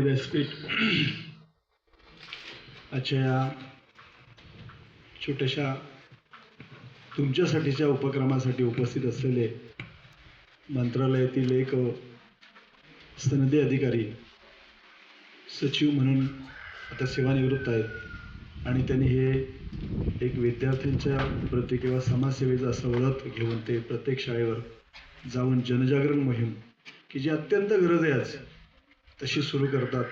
व्यासपीठ आजच्या या छोट्याशा तुमच्यासाठीच्या उपक्रमासाठी उपस्थित असलेले मंत्रालयातील एक सनदी अधिकारी सचिव म्हणून आता सेवानिवृत्त आहेत आणि त्यांनी हे एक विद्यार्थ्यांच्या प्रती किंवा समाजसेवेचं असं ओळख घेऊन ते प्रत्येक शाळेवर जाऊन जनजागरण मोहीम की जी अत्यंत गरज आहे आज तशी सुरू करतात.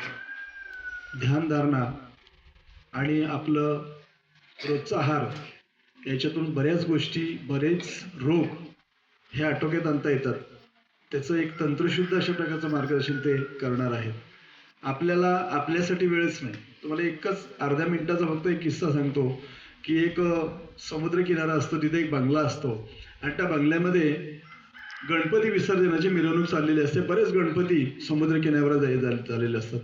ध्यानधारणा आणि आपलं रोजचा आहार याच्यातून बऱ्याच गोष्टी बरेच रोग हे आटोक्यात आणता येतात. त्याचं एक तंत्रशुद्ध अशा प्रकारचं मार्गदर्शन ते करणार आहेत. आपल्याला आपल्यासाठी वेळच नाही. तुम्हाला एकच अर्ध्या मिनिटाचा फक्त एक किस्सा सांगतो की एक समुद्रकिनारा असतो तिथे एक बंगला असतो. आणि त्या बंगल्यामध्ये गणपती विसर्जनाची मिरवणूक चाललेली असते. बरेच गणपती समुद्र किनाऱ्यावर झालेले असतात.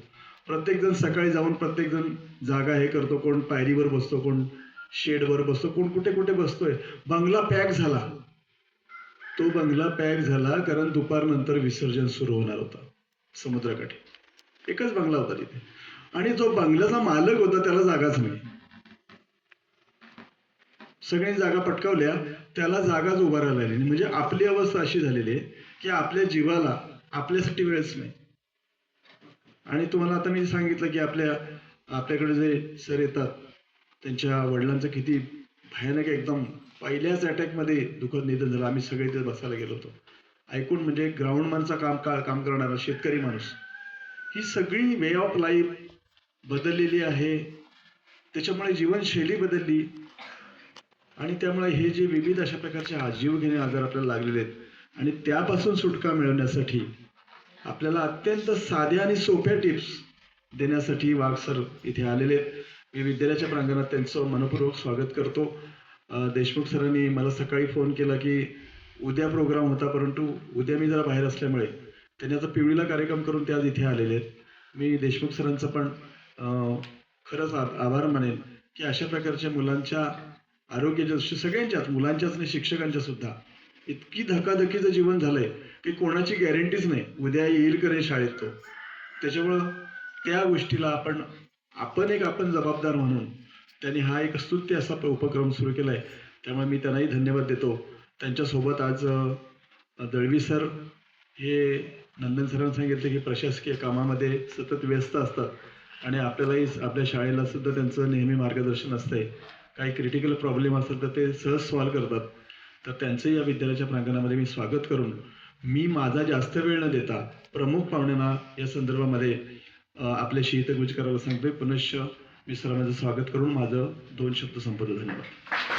प्रत्येकजण सकाळी जाऊन प्रत्येकजण जागा हे करतो. कोण पायरीवर बसतो कोण शेडवर बसतो कोण कुठे कुठे बसतोय. बंगला पॅक झाला. तो बंगला पॅक झाला कारण दुपारनंतर विसर्जन सुरू होणार होता. समुद्राकाठी. एकच बंगला होता तिथे. आणि जो बंगल्याचा मालक होता त्याला जागाच नाही सगळ्यांनी जागा पटकावल्या त्याला जागाच उभारायला लागली. नाही. म्हणजे आपली अवस्था अशी झालेली आहे की आपल्या जीवाला आपल्यासाठी वेळच नाही. आणि तुम्हाला आता मी सांगितलं की आपल्या आपल्याकडे जे सर येतात त्यांच्या वडिलांचं किती भयानक एकदम पहिल्याच अटॅकमध्ये दुःखद निधन झालं. आम्ही सगळे ते बसायला गेलो होतो. ऐकून म्हणजे ग्राउंड मानचा काम का काम करणारा शेतकरी माणूस. ही सगळी वे ऑफ लाईफ बदललेली आहे. त्याच्यामुळे जीवनशैली बदलली. आणि त्यामुळे हे जे विविध अशा प्रकारचे आजीवघेणे आजार आपल्याला लागलेले आहेत आणि त्यापासून सुटका मिळवण्यासाठी आपल्याला अत्यंत साध्या आणि सोप्या टिप्स देण्यासाठी वाघ सर इथे आलेले आहेत. मी विद्यालयाच्या प्रांगणात त्यांचं मनपूर्वक स्वागत करतो. देशमुख सरांनी मला सकाळी फोन केला की उद्या प्रोग्राम होता परंतु उद्या मी जरा बाहेर असल्यामुळे त्यांनी आता पिवळीला कार्यक्रम करून ते आज इथे आलेले आहेत. मी देशमुख सरांचं पण खरंच आ- आभार मानेन की अशा प्रकारच्या मुलांच्या आरोग्याच्या दृष्टी सगळ्यांच्याच मुलांच्याच नाही शिक्षकांच्या सुद्धा इतकी धकाधकीचं जीवन झालंय की कोणाची गॅरंटीच नाही. उद्या येईल करे शाळेत तो. त्याच्यामुळं त्या गोष्टीला आपण आपण एक आपण जबाबदार म्हणून त्यांनी हा एक स्तुत्य असा उपक्रम सुरू केला आहे त्यामुळे मी त्यांनाही धन्यवाद देतो. त्यांच्यासोबत आज दळवी सर हे नंदन सरांनी सांगितलं की प्रशासकीय कामामध्ये सतत व्यस्त असतात आणि आपल्यालाही आपल्या शाळेला सुद्धा त्यांचं नेहमी मार्गदर्शन असतंय. काही क्रिटिकल प्रॉब्लेम असेल तर ते सहज सॉल्व्ह करतात. तर त्यांचंही या विद्यालयाच्या प्रांगणामध्ये मी स्वागत करून मी माझा जास्त वेळ न देता प्रमुख पाहुण्यांना या संदर्भामध्ये आपल्या शीत हितगुज करायला सांगतोय पुनश्च मी स्वागत करून माझं दोन शब्द संपवतो. धन्यवाद.